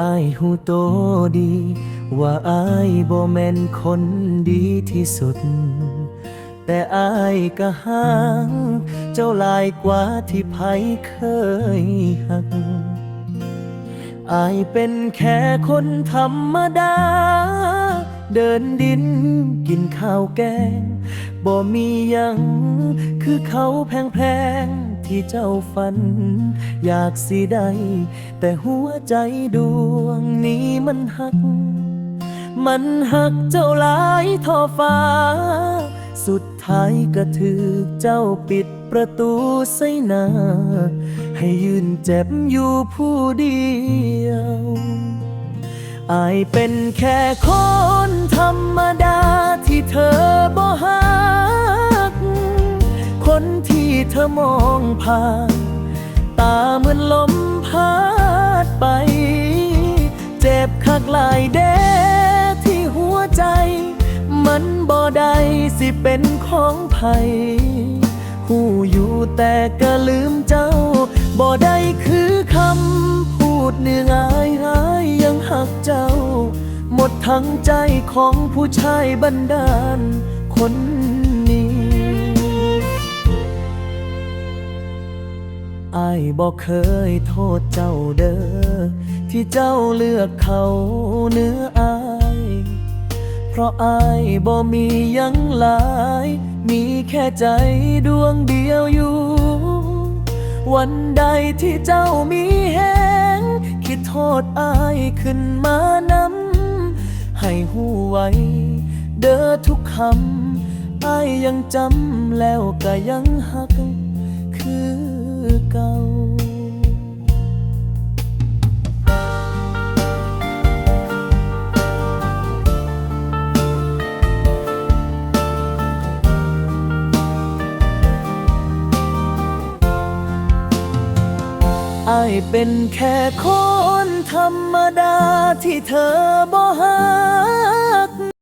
อายหูโตดี ว่าอายบ่แม่นคนดีที่สุด แต่อายก็ห่างเจ้าลายกว่าที่ไผเคยหักอายเป็นแค่คนธรรมดา เดินดินกินข้าวแกงบ่มียัง คือเขาแพงๆ ที่เจ้าฝัน อยากสิได้ แต่หัวใจดวงนี้มันหัก มันหักเจ้าหลายทอฟ้า สุดท้ายก็ถือเจ้าปิดประตูใส่หน้า ให้ยืนเจ็บอยู่ผู้เดียวอายเป็นแค่คนธรรมดา อมองผ่าน ตาเหมือนลมพัดไป เจ็บคักหลายเดที่หัวใจ มันบ่ได้สิเป็นของไผหูอยู่แต่ก็ลืมเจ้า บ่ได้คือคำพูดเนื้ออายหายยังหักเจ้า หมดทั้งใจของผู้ชายบันดาล คน อายบอกเคยโทษเจ้าเด้อที่เจ้าเลือกเขาเนื้ออาย เพราะอายบ่มียังหลาย มีแค่ใจดวงเดียวอยู่ วันใดที่เจ้ามีแหงคิดโทษอายขึ้นมานำให้หูไว้ เด้อทุกคำอายยังจำแล้วก็ยังหัก เป็นแค่คนธรรมดาที่เธอบ่ฮัก